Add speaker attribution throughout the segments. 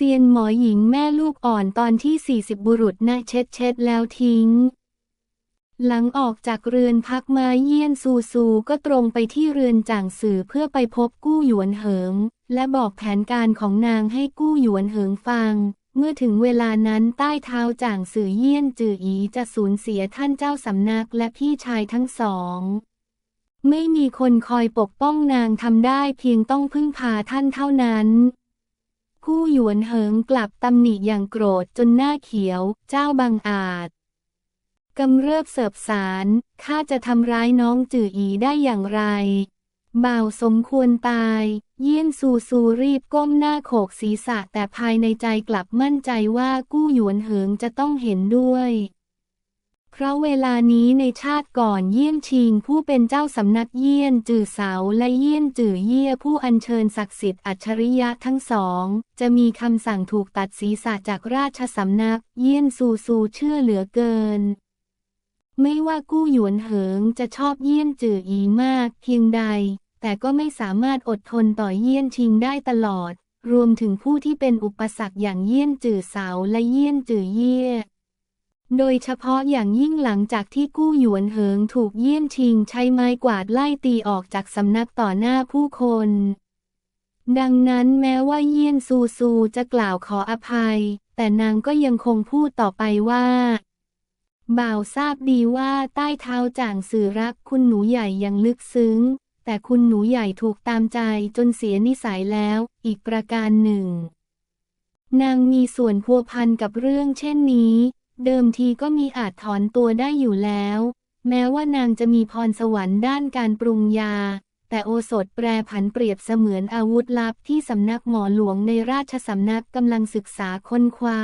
Speaker 1: เซียนหมอหญิงแม่ลูกอ่อนตอนที่ 40 บุรุษนะเช็ดเช็ดแล้วทิ้ง หลังออกจากเรือนพักมาเยี่ยนซูซูก็ตรงไปที่เรือนจ่างสื่อเพื่อไปพบกู้หยวนเหิง และบอกแผนการของนางให้กู้หยวนเหิงฟัง เมื่อถึงเวลานั้นใต้เท้าจ่างสื่อเยี่ยนจืออีจะสูญเสียท่านเจ้าสำนักและพี่ชายทั้งสองไม่มีคนคอยปกป้องนางทำได้เพียงต้องพึ่งพาท่านเท่านั้น กู้หยวนเหิงกลับตำหนิอย่างโกรธจนหน้าเขียว เจ้าบังอาจกำเริบเสบสารข้าจะทำร้ายน้องจื่ออีได้อย่างไร บ่าวสมควรตาย เยี่ยนซูซูรีบก้มหน้าโขกศีรษะแต่ภายในใจกลับมั่นใจว่ากู้หยวนเหิงจะต้องเห็นด้วย เพราะเวลานี้ในชาติก่อนเยี่ยนชิงผู้เป็นเจ้าสำนักเยี่ยนจื่อเสาและเยี่ยนจื่อเยี่ยผู้อัญเชิญศักดิ์สิทธิ์อัจฉริยะทั้งสอง จะมีคำสั่งถูกตัดศีรษะจากราชสำนัก เยี่ยนซูซูเชื่อเหลือเกิน ไม่ว่ากู้หยวนเหิงจะชอบเยี่ยนจื่ออีมากเพียงใด แต่ก็ไม่สามารถอดทนต่อเยี่ยนชิงได้ตลอด รวมถึงผู้ที่เป็นอุปสรรคอย่างเยี่ยนจื่อเสาและเยี่ยนจื่อเยี่ย โดยเฉพาะอย่างยิ่งหลังจากที่กู้หยวนเหิงถูกเยี่ยนชิงใช้ไม้กวาดไล่ตีออกจากสำนักต่อหน้าผู้คน ดังนั้นแม้ว่าเยี่ยนซูซูจะกล่าวขออภัย แต่นางก็ยังคงพูดต่อไปว่า บ่าวทราบดีว่าใต้เท้าจ่างสื่อรักคุณหนูใหญ่ยังลึกซึ้ง แต่คุณหนูใหญ่ถูกตามใจจนเสียนิสัยแล้ว อีกประการหนึ่ง นางมีส่วนพัวพันกับเรื่องเช่นนี้ เดิมทีก็มีอาจถอนตัวได้อยู่แล้ว แม้ว่านางจะมีพรสวรรค์ด้านการปรุงยา แต่โอสถแปรผันเปรียบเสมือนอาวุธลับที่สำนักหมอหลวงในราชสำนักกำลังศึกษาค้นคว้า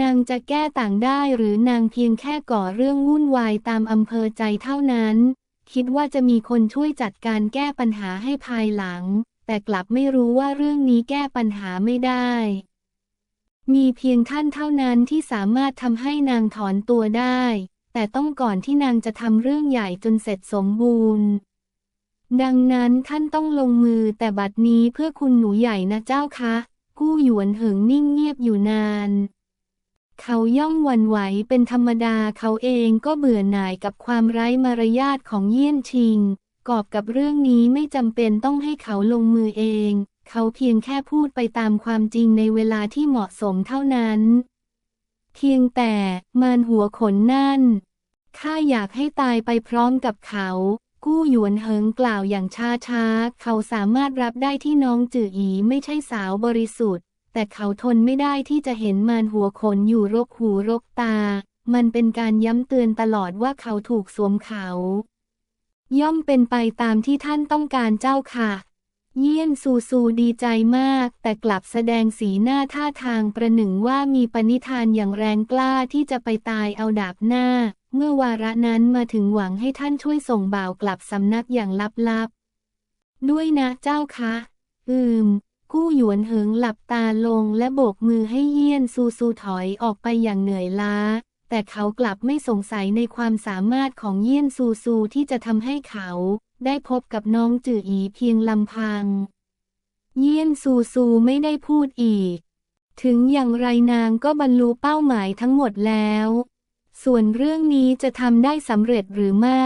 Speaker 1: นางจะแก้ต่างได้หรือนางเพียงแค่ก่อเรื่องวุ่นวายตามอำเภอใจเท่านั้น คิดว่าจะมีคนช่วยจัดการแก้ปัญหาให้ภายหลัง แต่กลับไม่รู้ว่าเรื่องนี้แก้ปัญหาไม่ได้ มีเพียงท่านเท่านั้นที่สามารถทำให้นางถอนตัวได้ แต่ต้องก่อนที่นางจะทำเรื่องใหญ่จนเสร็จสมบูรณ์ ดังนั้นท่านต้องลงมือแต่บัดนี้เพื่อคุณหนูใหญ่นะเจ้าคะกู้หยวนเหิงนิ่งเงียบอยู่นาน เขาย่อมวันไหวเป็นธรรมดาเขาเองก็เบื่อหน่ายกับความไร้มารยาทของเยี่ยนชิง กอบกับเรื่องนี้ไม่จำเป็นต้องให้เขาลงมือเอง เขาเพียงแค่พูดไปตามความจริงในเวลาที่เหมาะสมเท่านั้น เพียงแต่มานหัวขนนั่น ข้าอยากให้ตายไปพร้อมกับเขา กู้หยวนเหิงกล่าวอย่างช้าช้าๆเขาสามารถรับได้ที่น้องจืออีไม่ใช่สาวบริสุทธิ์ แต่เขาทนไม่ได้ที่จะเห็นมานหัวขนอยู่รกหูรกตา มันเป็นการย้ำเตือนตลอดว่าเขาถูกสวมเขา ย่อมเป็นไปตามที่ท่านต้องการเจ้าค่ะ เยี่ยนซูซูดีใจมาก แต่กลับแสดงสีหน้าท่าทางประหนึ่งว่ามีปณิธานอย่างแรงกล้าที่จะไปตายเอาดาบหน้า เมื่อวาระนั้นมาถึงหวังให้ท่านช่วยส่งบ่าวกลับสำนักอย่างลับๆ ด้วยนะเจ้าคะ อืม กู้หยวนเหิงหลับตาลงและโบกมือให้เยี่ยนซูซูถอยออกไปอย่างเหนื่อยล้า แต่เขากลับไม่สงสัยในความสามารถของเยี่ยนซูซูที่จะทำให้เขาได้พบกับน้องจืออีเพียงลำพัง เยี่ยนซูซูไม่ได้พูดอีก ถึงอย่างไรนางก็บรรลุเป้าหมายทั้งหมดแล้ว ส่วนเรื่องนี้จะทำได้สำเร็จหรือไม่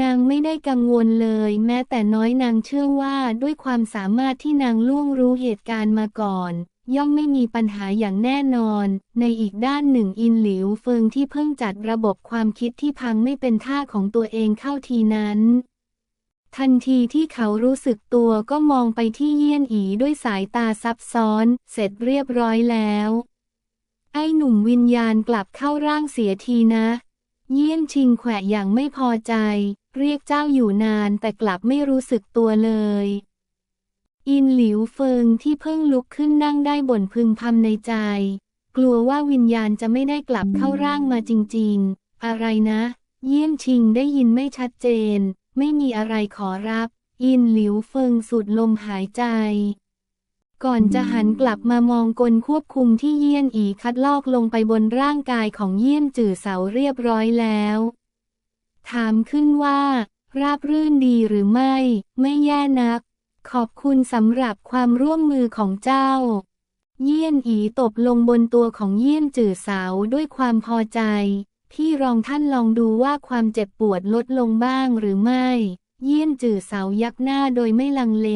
Speaker 1: นางไม่ได้กังวลเลยแม้แต่น้อยนางเชื่อว่าด้วยความสามารถที่นางล่วงรู้เหตุการณ์มาก่อน ย่อมไม่มีปัญหาอย่างแน่นอน ในอีกด้านหนึ่งอินหลิวเฟิงที่เพิ่งจัดระบบความคิดที่พังไม่เป็นท่าของตัวเองเข้าทีนั้น ทันทีที่เขารู้สึกตัวก็มองไปที่เยี่ยนอีด้วยสายตาซับซ้อน เสร็จเรียบร้อยแล้ว ไอ้หนุ่มวิญญาณกลับเข้าร่างเสียทีนะ เยี่ยนชิงแขวะอย่างไม่พอใจ เรียกเจ้าอยู่นานแต่กลับไม่รู้สึกตัวเลย อินหลิวเฟิงที่เพิ่งลุกขึ้นนั่งได้บ่นพึงพำในใจ กลัวว่าวิญญาณจะไม่ได้กลับเข้าร่างมาจริงๆ อะไรนะ เยี่ยนชิงได้ยินไม่ชัดเจน ไม่มีอะไรขอรับ อินหลิวเฟิงสูดลมหายใจ ก่อนจะหันกลับมามองกลควบคุมที่เยี่ยนอีคัดลอกลงไปบนร่างกายของเยี่ยนจื่อเสาเรียบร้อยแล้ว ถามขึ้นว่า ราบรื่นดีหรือไม่ ไม่แย่นัก ขอบคุณสำหรับความร่วมมือของเจ้า เยี่ยนอีตบลงบนตัวของเยี่ยนจื่อสาวด้วยความพอใจ พี่รองท่านลองดูว่าความเจ็บปวดลดลงบ้างหรือไม่ เยี่ยนจื่อสาวยักหน้าโดยไม่ลังเล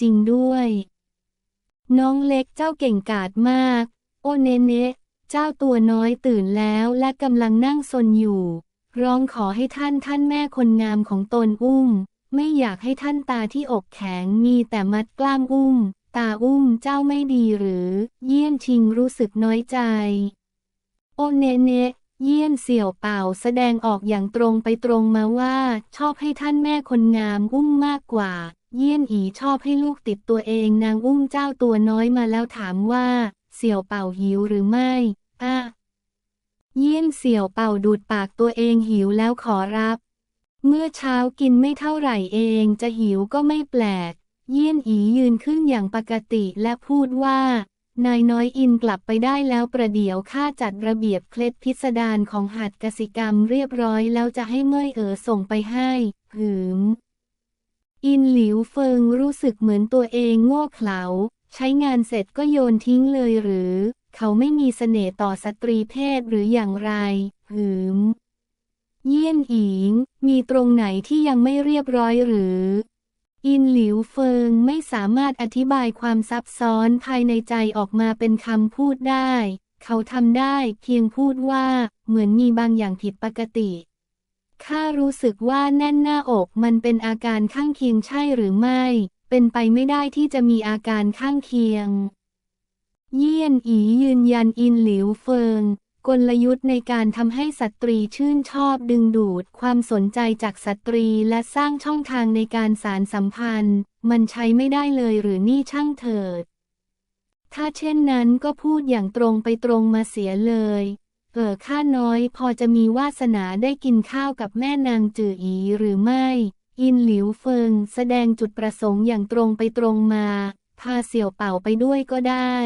Speaker 1: จริงด้วย น้องเล็กเจ้าเก่งกาจมาก โอเนเนะเจ้าตัวน้อยตื่นแล้วและกำลังนั่งซนอยู่ ร้องขอให้ท่านท่านแม่คนงามของตนอุ้ม ไม่อยากให้ท่านตาที่อกแข็งมีแต่มัดกล้ามอุ้ม ตาอุ้มเจ้าไม่ดีหรือ เยี่ยนชิงรู้สึกน้อยใจ โอเนเนะเยี่ยนเสี่ยวเป่าแสดงออกอย่างตรงไปตรงมาว่า ชอบให้ท่านแม่คนงามอุ้มมากกว่า เยี่ยนอีชอบให้ลูกติดตัวเองนางอุ้มเจ้าตัวน้อยมาแล้วถามว่า เสี่ยวเป่าหิวหรือไม่อะเยี่ยนเสี่ยวเป่าดูดปากตัวเองหิวแล้วขอรับ เมื่อเช้ากินไม่เท่าไหร่เองจะหิวก็ไม่แปลก เยี่ยนอียืนขึ้นอย่างปกติและพูดว่า นายน้อยอินกลับไปได้แล้วประเดี๋ยวข้าจัดระเบียบเคล็ดพิสดารของหัตถกสิกรรมเรียบร้อยแล้วจะให้เมื่อยเอ๋อส่งไปให้หืม อินหลิวเฟิงรู้สึกเหมือนตัวเองโง่เขลา ใช้งานเสร็จก็โยนทิ้งเลยหรือ เขาไม่มีเสน่ห์ต่อสตรีเพศหรืออย่างไร หืม เยี่ยนอิง มีตรงไหนที่ยังไม่เรียบร้อยหรือ อินหลิวเฟิงไม่สามารถอธิบายความซับซ้อนภายในใจออกมาเป็นคำพูดได้ เขาทำได้เพียงพูดว่า เหมือนมีบางอย่างผิดปกติ ข้ารู้สึกว่าแน่นหน้าอกมันเป็นอาการข้างเคียงใช่หรือไม่ เป็นไปไม่ได้ที่จะมีอาการข้างเคียงเยี่ยนอียืนยันอินหลิวเฟิง กลยุทธ์ในการทำให้สตรีชื่นชอบดึงดูดความสนใจจากสตรีและสร้างช่องทางในการสารสัมพันธ์ มันใช้ไม่ได้เลยหรือนี่ช่างเถิด ถ้าเช่นนั้นก็พูดอย่างตรงไปตรงมาเสียเลยเออข้าน้อยพอจะมีวาสนาได้กินข้าวกับแม่นางจืออีหรือไม่ อินหลิวเฟิงแสดงจุดประสงค์อย่างตรงไปตรงมา พาเสี่ยวเป่าไปด้วยก็ได้